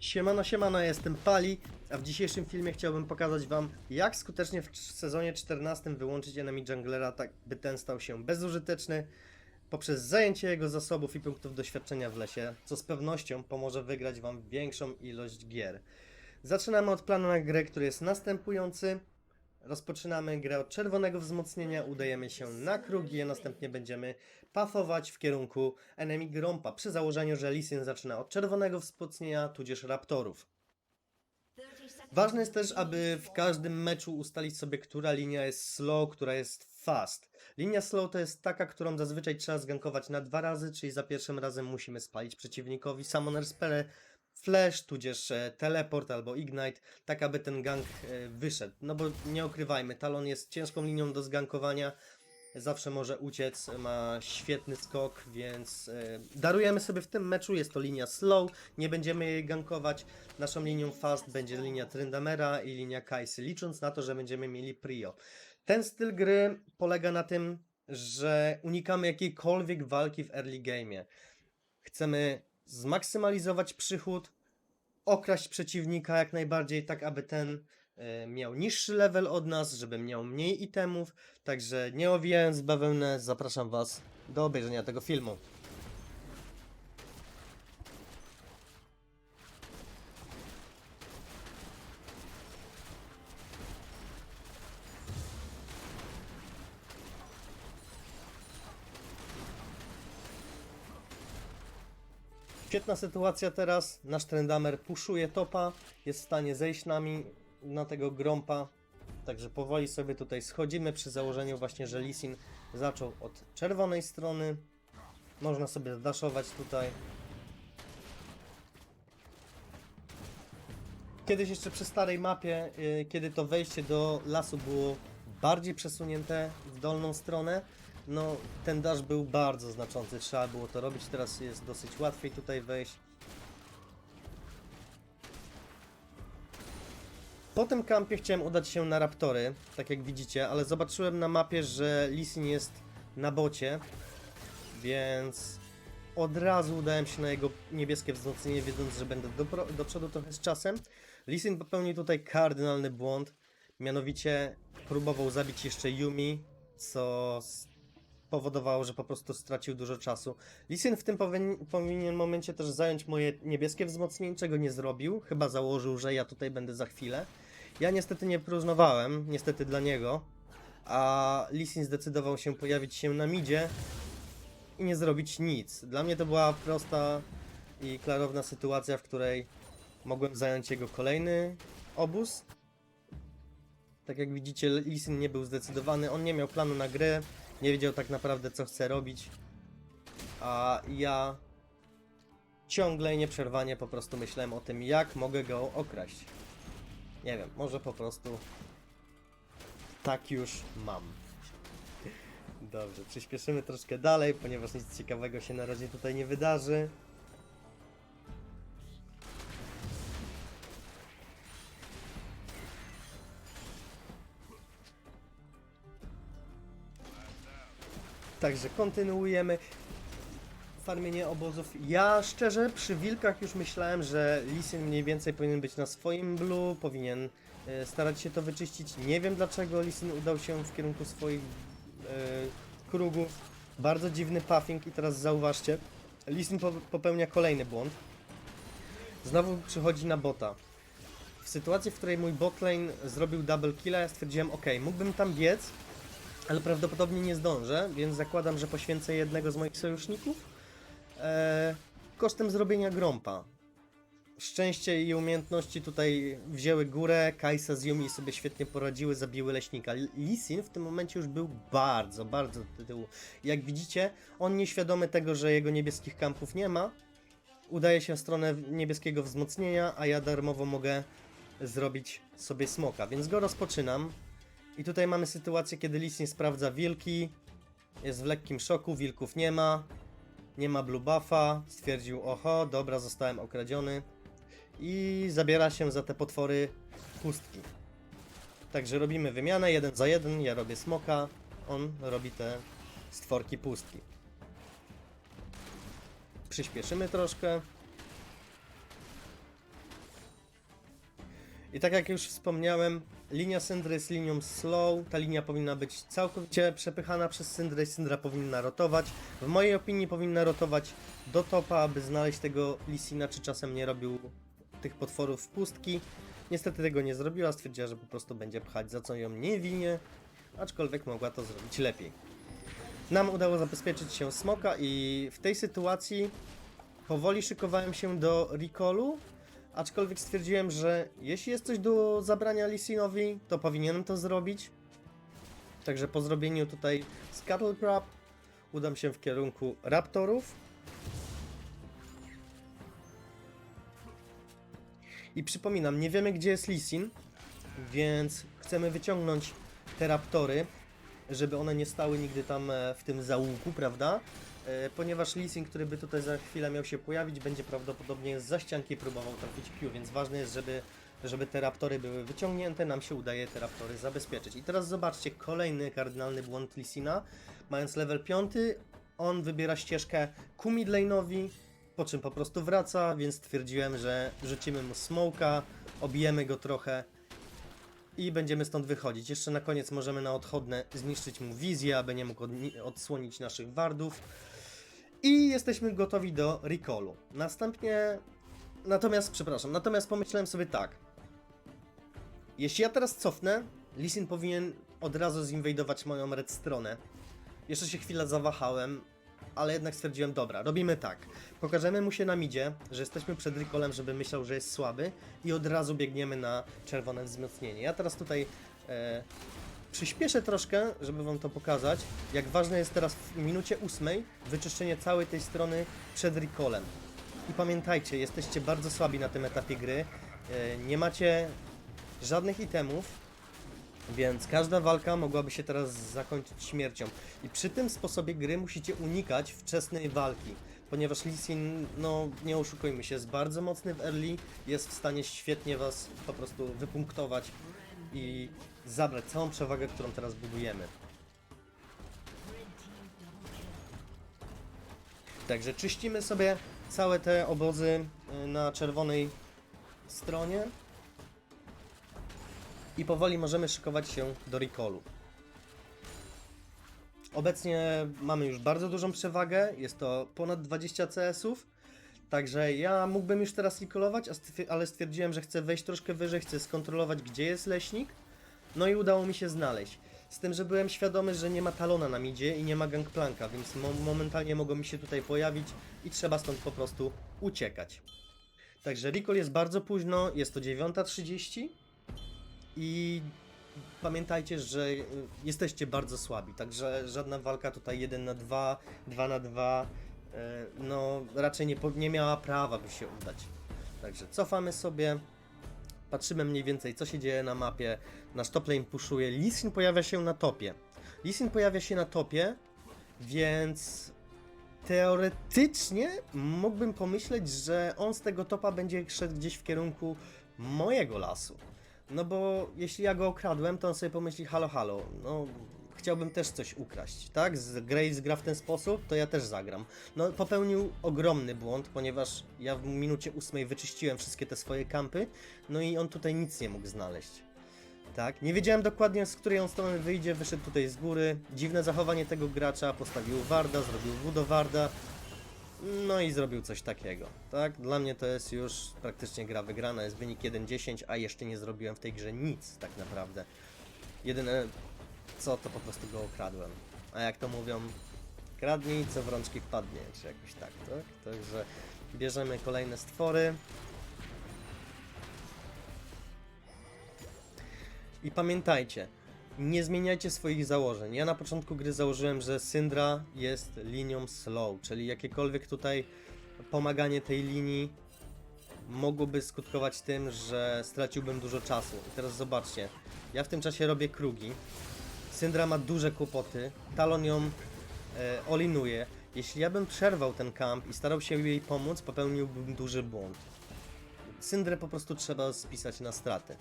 Siemano, siemano, jestem Pali, a w dzisiejszym filmie chciałbym pokazać wam, jak skutecznie w sezonie 14 wyłączyć enemy junglera, tak by ten stał się bezużyteczny, poprzez zajęcie jego zasobów i punktów doświadczenia w lesie, co z pewnością pomoże wygrać wam większą ilość gier. Zaczynamy od planu na grę, który jest następujący. Rozpoczynamy grę od czerwonego wzmocnienia, udajemy się na krugi, a następnie będziemy pafować w kierunku enemy grompa, przy założeniu, że Lisin zaczyna od czerwonego wzmocnienia, tudzież raptorów. Ważne jest też, aby w każdym meczu ustalić sobie, która linia jest slow, która jest fast. Linia slow to jest taka, którą zazwyczaj trzeba zgankować na dwa razy, czyli za pierwszym razem musimy spalić przeciwnikowi Summoner Spell, Flash, tudzież e, Teleport albo Ignite, tak aby ten gank e, wyszedł. No bo nie ukrywajmy, Talon jest ciężką linią do zgankowania, zawsze może uciec, ma świetny skok, więc e, darujemy sobie w tym meczu, jest to linia slow, nie będziemy jej gankować, naszą linią fast będzie linia Tryndamera i linia Kaisy, licząc na to, że będziemy mieli Prio. Ten styl gry polega na tym, że unikamy jakiejkolwiek walki w early game'ie. Chcemy zmaksymalizować przychód, okraść przeciwnika jak najbardziej, tak aby ten e, miał niższy level od nas, żeby miał mniej itemów. Także nie owijając bawełnę, zapraszam Was do obejrzenia tego filmu. Świetna sytuacja teraz. Nasz Trendamer puszuje topa, jest w stanie zejść nami na tego grompa. Także powoli sobie tutaj schodzimy przy założeniu właśnie, że Lisin zaczął od czerwonej strony. Można sobie daszować tutaj. Kiedyś jeszcze przy starej mapie, yy, kiedy to wejście do lasu było bardziej przesunięte w dolną stronę, no ten dash był bardzo znaczący, trzeba było to robić, teraz jest dosyć łatwiej tutaj wejść. Po tym kampie chciałem udać się na Raptory, tak jak widzicie, ale zobaczyłem na mapie, że Lisin jest na bocie, więc od razu udałem się na jego niebieskie wzmocnienie, wiedząc, że będę do, do przodu trochę z czasem. Lisin popełnił tutaj kardynalny błąd, mianowicie próbował zabić jeszcze Yumi, co spowodowało, że po prostu stracił dużo czasu. Lisin w tym powin- powinien momencie też zająć moje niebieskie wzmocnienie, czego nie zrobił. Chyba założył, że ja tutaj będę za chwilę. Ja niestety nie próżnowałem, niestety dla niego. A Lisin zdecydował się pojawić się na midzie i nie zrobić nic. Dla mnie to była prosta i klarowna sytuacja, w której mogłem zająć jego kolejny obóz. Tak jak widzicie, Lisin nie był zdecydowany, on nie miał planu na grę, nie wiedział tak naprawdę co chce robić, a ja ciągle i nieprzerwanie po prostu myślałem o tym, jak mogę go okraść. Nie wiem, może po prostu tak już mam. Dobrze, przyspieszymy troszkę dalej, ponieważ nic ciekawego się na razie tutaj nie wydarzy. Także kontynuujemy farmienie obozów. Ja szczerze przy wilkach już myślałem, że Lisin mniej więcej powinien być na swoim blue, powinien e, starać się to wyczyścić. Nie wiem dlaczego Lisin udał się w kierunku swoich e, krugów. Bardzo dziwny puffing i teraz zauważcie, Lisin po, popełnia kolejny błąd. Znowu przychodzi na bota. W sytuacji, w której mój botlane zrobił double killa, ja stwierdziłem, ok, mógłbym tam biec, ale prawdopodobnie nie zdążę, więc zakładam, że poświęcę jednego z moich sojuszników e, kosztem zrobienia grompa. Szczęście i umiejętności tutaj wzięły górę, Kajsa z Yumi sobie świetnie poradziły, zabiły leśnika. Lisin w tym momencie już był bardzo, bardzo do tyłu. Jak widzicie, on nieświadomy tego, że jego niebieskich kampów nie ma, udaje się w stronę niebieskiego wzmocnienia, a ja darmowo mogę zrobić sobie smoka, więc go rozpoczynam. I tutaj mamy sytuację, kiedy Lisin sprawdza wilki, jest w lekkim szoku, wilków nie ma, nie ma blue buffa, stwierdził oho, dobra, zostałem okradziony i zabiera się za te potwory pustki. Także robimy wymianę jeden za jeden, ja robię smoka, on robi te stworki pustki. Przyspieszymy troszkę. I tak jak już wspomniałem, linia Syndry jest linią slow, ta linia powinna być całkowicie przepychana przez Syndrę i Syndra powinna rotować. W mojej opinii powinna rotować do topa, aby znaleźć tego Lisina, czy czasem nie robił tych potworów w pustki. Niestety tego nie zrobiła, stwierdziła, że po prostu będzie pchać, za co ją nie winię, aczkolwiek mogła to zrobić lepiej. Nam udało zabezpieczyć się smoka i w tej sytuacji powoli szykowałem się do recallu, aczkolwiek stwierdziłem, że jeśli jest coś do zabrania Lisinowi, to powinienem to zrobić. Także po zrobieniu tutaj Scuttle Crab udam się w kierunku Raptorów. I przypominam, nie wiemy gdzie jest Lisin, więc chcemy wyciągnąć te Raptory, żeby one nie stały nigdy tam e, w tym zaułku, prawda? E, Ponieważ Lisin, który by tutaj za chwilę miał się pojawić, będzie prawdopodobnie za ścianki próbował trafić Q, więc ważne jest, żeby, żeby te Raptory były wyciągnięte, nam się udaje te Raptory zabezpieczyć. I teraz zobaczcie, kolejny kardynalny błąd Lisina. Mając level 5, on wybiera ścieżkę ku midlane'owi, po czym po prostu wraca, więc stwierdziłem, że rzucimy mu smoka, obijemy go trochę i będziemy stąd wychodzić. Jeszcze na koniec możemy na odchodne zniszczyć mu wizję, aby nie mógł odsłonić naszych wardów. I jesteśmy gotowi do recallu. Następnie... Natomiast, przepraszam, natomiast pomyślałem sobie tak. Jeśli ja teraz cofnę, Lisin powinien od razu zinwajdować moją red stronę. Jeszcze się chwilę zawahałem, ale jednak stwierdziłem, dobra, robimy tak. Pokażemy mu się na midzie, że jesteśmy przed recallem, żeby myślał, że jest słaby i od razu biegniemy na czerwone wzmocnienie. Ja teraz tutaj e, przyspieszę troszkę, żeby wam to pokazać, jak ważne jest teraz w minucie ósmej wyczyszczenie całej tej strony przed recallem. I pamiętajcie, jesteście bardzo słabi na tym etapie gry, e, nie macie żadnych itemów, więc każda walka mogłaby się teraz zakończyć śmiercią. I przy tym sposobie gry musicie unikać wczesnej walki. Ponieważ Lee Sin, no nie oszukujmy się, jest bardzo mocny w early, jest w stanie świetnie was po prostu wypunktować i zabrać całą przewagę, którą teraz budujemy. Także czyścimy sobie całe te obozy y, na czerwonej stronie i powoli możemy szykować się do recallu. Obecnie mamy już bardzo dużą przewagę, jest to ponad 20 CS-ów, także ja mógłbym już teraz recallować, ale stwierdziłem, że chcę wejść troszkę wyżej, chcę skontrolować gdzie jest leśnik, no i udało mi się znaleźć. Z tym, że byłem świadomy, że nie ma talona na midzie i nie ma gangplanka, więc mo momentalnie mogą mi się tutaj pojawić i trzeba stąd po prostu uciekać. Także recall jest bardzo późno, jest to 9.30 i pamiętajcie, że jesteście bardzo słabi, także żadna walka tutaj 1 na 2, 2 na 2, y, no raczej nie, nie miała prawa by się udać. Także cofamy sobie, patrzymy mniej więcej co się dzieje na mapie, nasz top lane puszuje, Lisin pojawia się na topie. Lisin pojawia się na topie, więc teoretycznie mógłbym pomyśleć, że on z tego topa będzie szedł gdzieś w kierunku mojego lasu. No bo jeśli ja go okradłem, to on sobie pomyśli, halo, halo, no chciałbym też coś ukraść, tak? Z Grace gra w ten sposób, to ja też zagram. No popełnił ogromny błąd, ponieważ ja w minucie ósmej wyczyściłem wszystkie te swoje kampy, no i on tutaj nic nie mógł znaleźć. Tak, nie wiedziałem dokładnie z której on strony wyjdzie, wyszedł tutaj z góry. Dziwne zachowanie tego gracza, postawił Warda, zrobił W do Warda. No i zrobił coś takiego, tak? Dla mnie to jest już praktycznie gra wygrana, jest wynik 1-10, a jeszcze nie zrobiłem w tej grze nic tak naprawdę. Jedyne co, to po prostu go okradłem. A jak to mówią, kradnij, co w rączki wpadnie, czy jakoś tak, tak? Także bierzemy kolejne stwory. I pamiętajcie, nie zmieniajcie swoich założeń. Ja na początku gry założyłem, że Syndra jest linią slow, czyli jakiekolwiek tutaj pomaganie tej linii mogłoby skutkować tym, że straciłbym dużo czasu. I teraz zobaczcie, ja w tym czasie robię krugi. Syndra ma duże kłopoty, Talon ją e, olinuje. Jeśli ja bym przerwał ten kamp i starał się jej pomóc, popełniłbym duży błąd. Syndrę po prostu trzeba spisać na straty.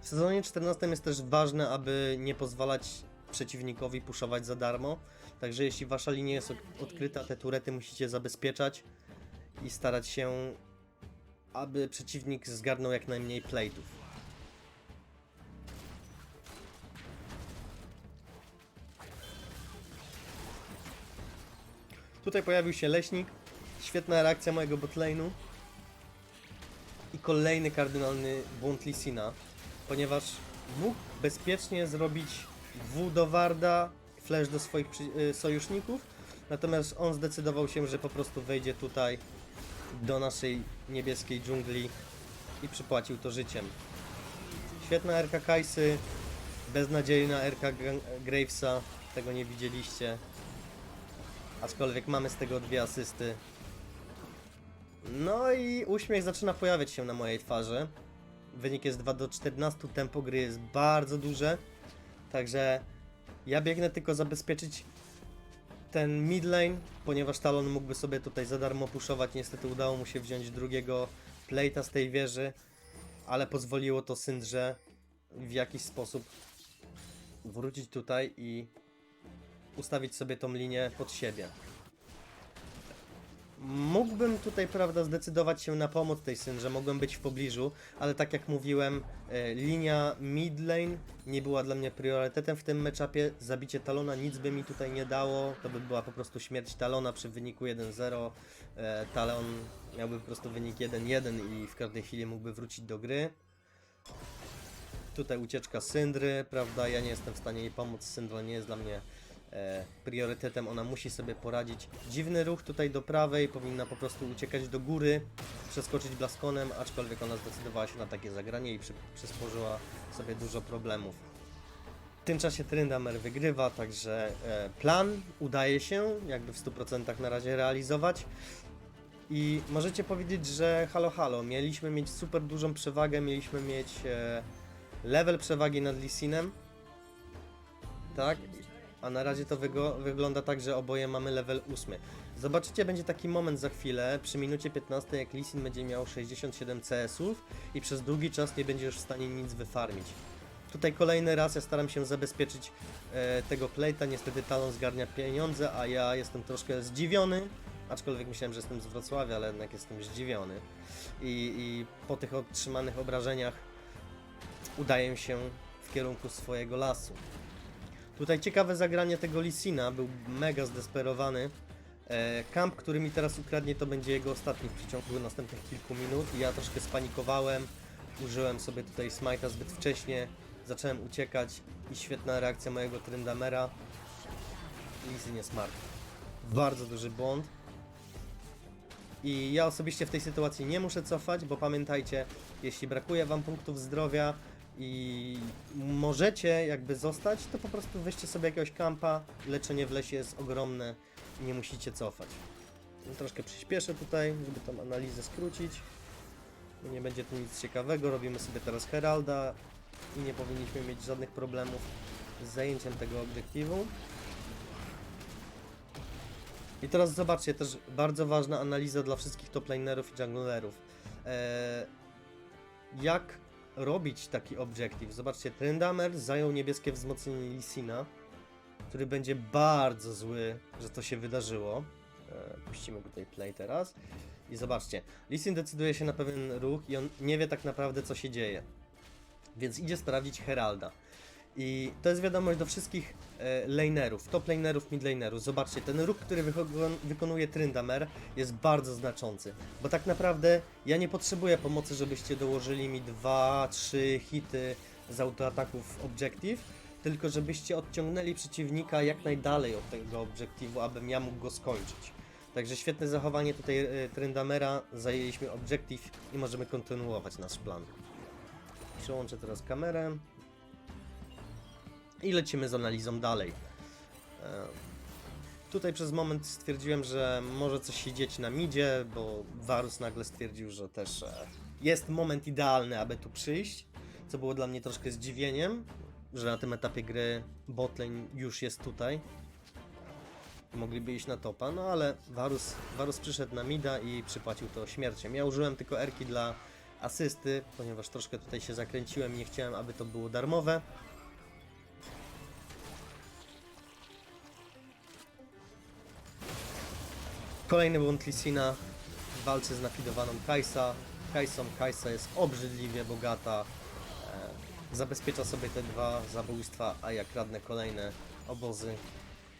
W sezonie 14 jest też ważne, aby nie pozwalać przeciwnikowi puszować za darmo. Także jeśli wasza linia jest od- odkryta, te turety musicie zabezpieczać i starać się aby przeciwnik zgarnął jak najmniej plate'ów. Tutaj pojawił się leśnik. Świetna reakcja mojego botlane'u. I kolejny kardynalny błąd Lisina, ponieważ mógł bezpiecznie zrobić W do Warda, flash do swoich y, sojuszników, natomiast on zdecydował się, że po prostu wejdzie tutaj do naszej niebieskiej dżungli i przypłacił to życiem. Świetna RK Kajsy, beznadziejna RK Gra- Gravesa, tego nie widzieliście. Aczkolwiek mamy z tego dwie asysty. No i uśmiech zaczyna pojawiać się na mojej twarzy. Wynik jest 2 do 14, tempo gry jest bardzo duże. Także ja biegnę tylko zabezpieczyć ten mid lane, ponieważ Talon mógłby sobie tutaj za darmo puszować. Niestety udało mu się wziąć drugiego plate'a z tej wieży, ale pozwoliło to Syndrze w jakiś sposób wrócić tutaj i ustawić sobie tą linię pod siebie. Mógłbym tutaj, prawda, zdecydować się na pomoc tej Syndrze, mogłem być w pobliżu, ale tak jak mówiłem, e, linia mid lane nie była dla mnie priorytetem w tym meczapie. Zabicie Talona nic by mi tutaj nie dało, to by była po prostu śmierć Talona przy wyniku 1-0. E, Talon miałby po prostu wynik 1-1 i w każdej chwili mógłby wrócić do gry. Tutaj ucieczka Syndry, prawda, ja nie jestem w stanie jej pomóc, Syndra nie jest dla mnie e, priorytetem, ona musi sobie poradzić. Dziwny ruch tutaj do prawej, powinna po prostu uciekać do góry, przeskoczyć blaskonem, aczkolwiek ona zdecydowała się na takie zagranie i przy, przysporzyła sobie dużo problemów. W tym czasie Tryndamere wygrywa, także e, plan udaje się jakby w 100% na razie realizować. I możecie powiedzieć, że halo halo, mieliśmy mieć super dużą przewagę, mieliśmy mieć e, level przewagi nad Lisinem. Tak? A na razie to wygląda tak, że oboje mamy level 8. Zobaczycie, będzie taki moment za chwilę, przy minucie 15, jak Lisin będzie miał 67 CS-ów i przez długi czas nie będzie już w stanie nic wyfarmić. Tutaj kolejny raz ja staram się zabezpieczyć e, tego plate'a, niestety Talon zgarnia pieniądze, a ja jestem troszkę zdziwiony, aczkolwiek myślałem, że jestem z Wrocławia, ale jednak jestem zdziwiony. I, i po tych otrzymanych obrażeniach udaję się w kierunku swojego lasu. Tutaj ciekawe zagranie tego Lisina, był mega zdesperowany. E, kamp, który mi teraz ukradnie, to będzie jego ostatni w przeciągu następnych kilku minut. Ja troszkę spanikowałem, użyłem sobie tutaj smite'a zbyt wcześnie, zacząłem uciekać i świetna reakcja mojego Tryndamera. Lisin jest martwy. Bardzo duży błąd. I ja osobiście w tej sytuacji nie muszę cofać, bo pamiętajcie, jeśli brakuje wam punktów zdrowia i możecie jakby zostać, to po prostu weźcie sobie jakiegoś kampa, leczenie w lesie jest ogromne i nie musicie cofać. No, troszkę przyspieszę tutaj, żeby tą analizę skrócić. Nie będzie tu nic ciekawego, robimy sobie teraz Heralda i nie powinniśmy mieć żadnych problemów z zajęciem tego obiektywu. I teraz zobaczcie, też bardzo ważna analiza dla wszystkich toplanerów i junglerów. Eee, jak robić taki obiektyw? Zobaczcie, Tryndamere zajął niebieskie wzmocnienie Lisina, który będzie bardzo zły, że to się wydarzyło. Eee, puścimy tutaj play teraz. I zobaczcie, Lisin decyduje się na pewien ruch i on nie wie tak naprawdę co się dzieje. Więc idzie sprawdzić Heralda. I to jest wiadomość do wszystkich e, lanerów, top lanerów, mid lanerów. Zobaczcie, ten ruch, który wykonuje Tryndamere jest bardzo znaczący. Bo tak naprawdę ja nie potrzebuję pomocy, żebyście dołożyli mi 2-3 hity z autoataków Objective, tylko żebyście odciągnęli przeciwnika jak najdalej od tego Objectivu, abym ja mógł go skończyć. Także świetne zachowanie tutaj e, Tryndamera, zajęliśmy Objective i możemy kontynuować nasz plan. Przełączę teraz kamerę i lecimy z analizą dalej. Tutaj przez moment stwierdziłem, że może coś się dzieć na midzie, bo Varus nagle stwierdził, że też e, jest moment idealny, aby tu przyjść, co było dla mnie troszkę zdziwieniem, że na tym etapie gry botlane już jest tutaj. Mogliby iść na topa, no ale Varus, Varus przyszedł na mida i przypłacił to śmiercią. Ja użyłem tylko erki dla asysty, ponieważ troszkę tutaj się zakręciłem i nie chciałem, aby to było darmowe. Kolejny błąd Lisina w walce z nafidowaną Kajsa. Kajsą. Kajsa jest obrzydliwie bogata. E, zabezpiecza sobie te dwa zabójstwa, a ja kradnę kolejne obozy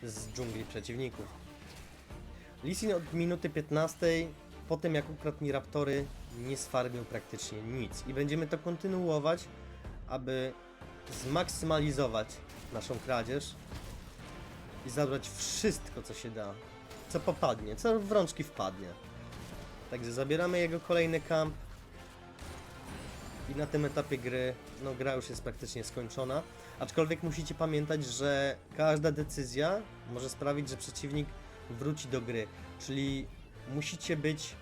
z dżungli przeciwników. Lisin od minuty 15, po tym jak ukradł mi raptory, nie sfarmił praktycznie nic. I będziemy to kontynuować, aby zmaksymalizować naszą kradzież i zabrać wszystko, co się da, co popadnie, co w rączki wpadnie. Także zabieramy jego kolejny kamp i na tym etapie gry, no gra już jest praktycznie skończona. Aczkolwiek musicie pamiętać, że każda decyzja może sprawić, że przeciwnik wróci do gry. Czyli musicie być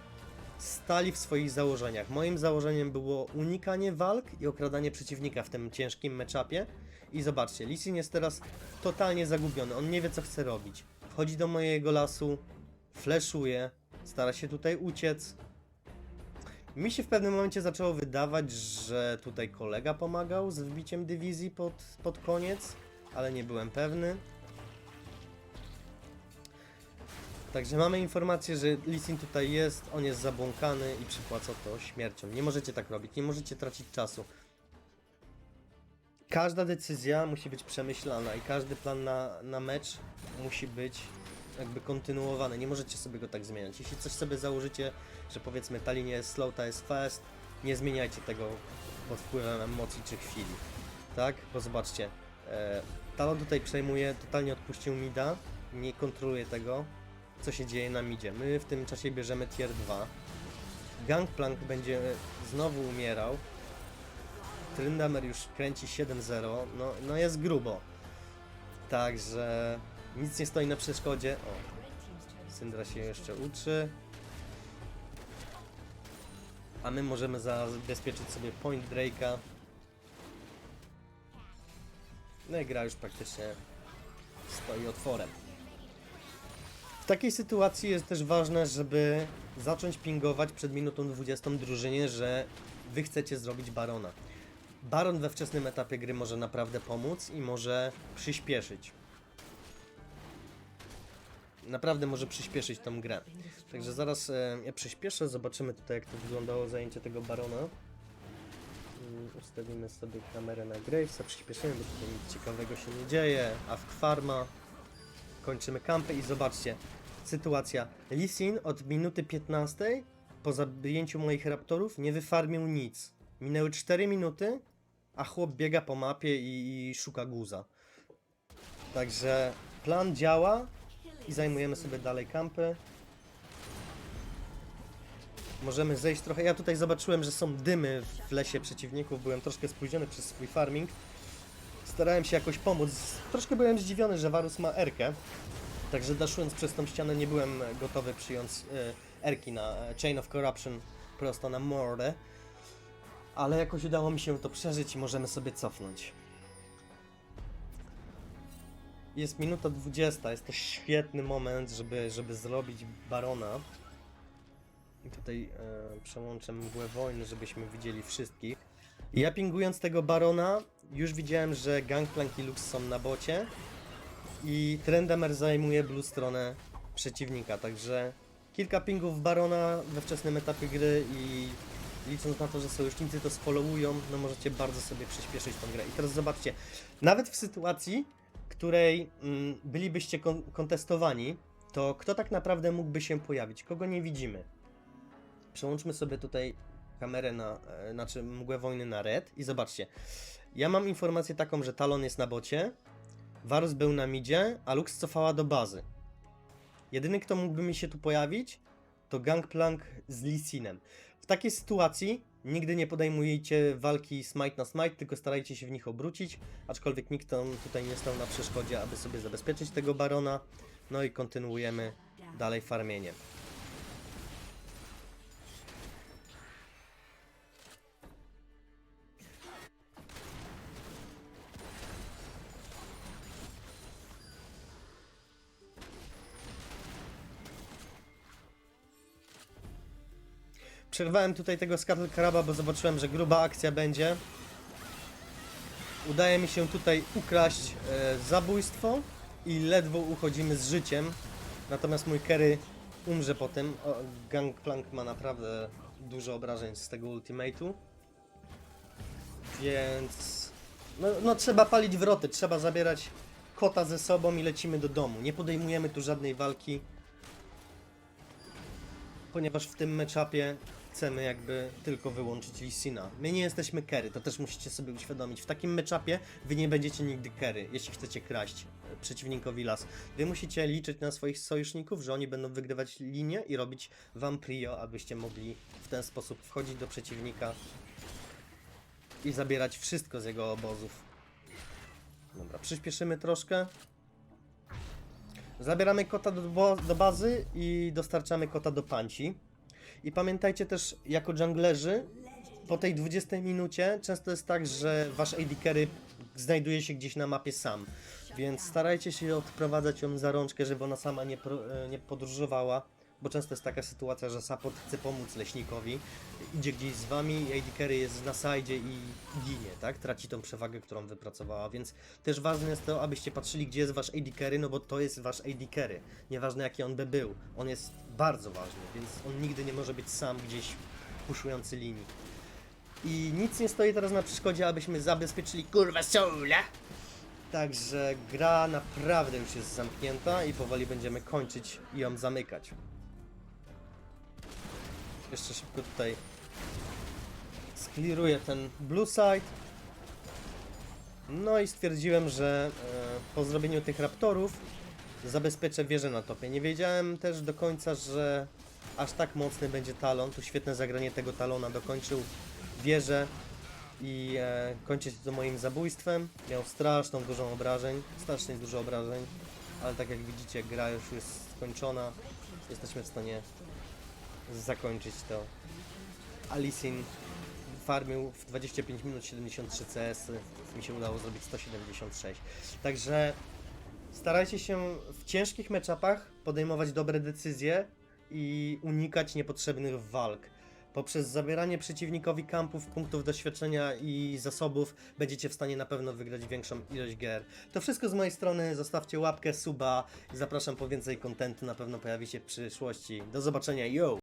stali w swoich założeniach. Moim założeniem było unikanie walk i okradanie przeciwnika w tym ciężkim meczapie. I zobaczcie, Lisin jest teraz totalnie zagubiony. On nie wie, co chce robić. Wchodzi do mojego lasu, fleszuje, stara się tutaj uciec. Mi się w pewnym momencie zaczęło wydawać, że tutaj kolega pomagał z wbiciem dywizji pod, pod koniec, ale nie byłem pewny. Także mamy informację, że Lisin tutaj jest, on jest zabłąkany i przypłaca to śmiercią. Nie możecie tak robić, nie możecie tracić czasu. Każda decyzja musi być przemyślana i każdy plan na, na mecz musi być jakby kontynuowany. Nie możecie sobie go tak zmieniać. Jeśli coś sobie założycie, że powiedzmy ta linia jest slow, ta jest fast, nie zmieniajcie tego pod wpływem emocji czy chwili. Tak? Bo zobaczcie, e, Talon tutaj przejmuje, totalnie odpuścił mida, nie kontroluje tego, co się dzieje na midzie. My w tym czasie bierzemy tier 2. Gangplank będzie znowu umierał. Tryndamere już kręci 7-0. No, no jest grubo. Także nic nie stoi na przeszkodzie. O, Syndra się jeszcze uczy. A my możemy zabezpieczyć sobie point Drake'a. No i gra już praktycznie stoi otworem. W takiej sytuacji jest też ważne, żeby zacząć pingować przed minutą 20 drużynie, że wy chcecie zrobić Barona. Baron we wczesnym etapie gry może naprawdę pomóc i może przyspieszyć. Naprawdę może przyspieszyć tą grę. Także zaraz e, ja przyspieszę, zobaczymy tutaj jak to wyglądało zajęcie tego Barona. Mm, Ustawimy sobie kamerę na Gravesa, przyspieszymy, bo tutaj nic ciekawego się nie dzieje. A w Farma kończymy kampę i zobaczcie, sytuacja. Lisin od minuty 15 po zabijęciu moich raptorów nie wyfarmił nic. Minęły 4 minuty, a chłop biega po mapie i, i szuka guza. Także plan działa i zajmujemy sobie dalej kampy. Możemy zejść trochę. Ja tutaj zobaczyłem, że są dymy w lesie przeciwników. Byłem troszkę spóźniony przez swój farming. Starałem się jakoś pomóc. Troszkę byłem zdziwiony, że Varus ma Erkę. Także daszując przez tą ścianę nie byłem gotowy przyjąć Erki na e, Chain of Corruption prosto na mordę. Ale jakoś udało mi się to przeżyć i możemy sobie cofnąć. Jest minuta 20, jest to świetny moment, żeby, żeby zrobić Barona. I tutaj e, przełączę mgłę wojny, żebyśmy widzieli wszystkich. Ja pingując tego Barona, już widziałem, że Gangplank i Lux są na bocie. I Trendamer zajmuje blue stronę przeciwnika, także kilka pingów Barona we wczesnym etapie gry i licząc na to, że sojusznicy to sfollowują, no możecie bardzo sobie przyspieszyć tą grę. I teraz zobaczcie, nawet w sytuacji, której mm, bylibyście kon kontestowani, to kto tak naprawdę mógłby się pojawić? Kogo nie widzimy? Przełączmy sobie tutaj kamerę na, e, znaczy mgłę wojny na red i zobaczcie. Ja mam informację taką, że Talon jest na bocie, Varus był na midzie, a Lux cofała do bazy. Jedyny, kto mógłby mi się tu pojawić, to Gangplank z Lisinem. Takiej sytuacji nigdy nie podejmujecie walki smite na smite, tylko starajcie się w nich obrócić, aczkolwiek nikt tam tutaj nie stał na przeszkodzie, aby sobie zabezpieczyć tego barona. No i kontynuujemy dalej farmienie. Przerwałem tutaj tego Scuttle Craba, bo zobaczyłem, że gruba akcja będzie. Udaje mi się tutaj ukraść e, zabójstwo i ledwo uchodzimy z życiem. Natomiast mój Kerry umrze po tym. O, Gangplank ma naprawdę dużo obrażeń z tego ultimate'u. Więc no, no trzeba palić wroty, trzeba zabierać kota ze sobą i lecimy do domu. Nie podejmujemy tu żadnej walki, ponieważ w tym meczapie chcemy jakby tylko wyłączyć Lissina. My nie jesteśmy carry, to też musicie sobie uświadomić. W takim meczapie wy nie będziecie nigdy carry, jeśli chcecie kraść e, przeciwnikowi las. Wy musicie liczyć na swoich sojuszników, że oni będą wygrywać linię i robić wam prio, abyście mogli w ten sposób wchodzić do przeciwnika i zabierać wszystko z jego obozów. Dobra, przyspieszymy troszkę. Zabieramy kota do, do bazy i dostarczamy kota do panci. I pamiętajcie też, jako junglerzy, po tej 20 minucie często jest tak, że wasz AD carry znajduje się gdzieś na mapie sam. Więc starajcie się odprowadzać ją za rączkę, żeby ona sama nie, e, nie podróżowała. Bo często jest taka sytuacja, że support chce pomóc leśnikowi, idzie gdzieś z wami, AD carry jest na sajdzie i ginie, tak? Traci tą przewagę, którą wypracowała, więc też ważne jest to, abyście patrzyli, gdzie jest wasz AD carry, no bo to jest wasz AD carry. Nieważne jaki on by był, on jest bardzo ważny, więc on nigdy nie może być sam gdzieś puszujący linii. I nic nie stoi teraz na przeszkodzie, abyśmy zabezpieczyli kurwa soula. Także gra naprawdę już jest zamknięta i powoli będziemy kończyć i ją zamykać. Jeszcze szybko tutaj skliruję ten blue side. No i stwierdziłem, że e, po zrobieniu tych raptorów zabezpieczę wieżę na topie. Nie wiedziałem też do końca, że aż tak mocny będzie talon. Tu świetne zagranie tego talona dokończył wieżę i e, kończy się to moim zabójstwem. Miał straszną dużą obrażeń, strasznie dużo obrażeń, ale tak jak widzicie gra już jest skończona. Jesteśmy w stanie zakończyć to. Alisin farmił w 25 minut 73 CS, mi się udało zrobić 176. Także starajcie się w ciężkich meczapach podejmować dobre decyzje i unikać niepotrzebnych walk. Poprzez zabieranie przeciwnikowi kampów, punktów doświadczenia i zasobów będziecie w stanie na pewno wygrać większą ilość gier. To wszystko z mojej strony, zostawcie łapkę, suba zapraszam po więcej kontentu, na pewno pojawi się w przyszłości. Do zobaczenia, yo!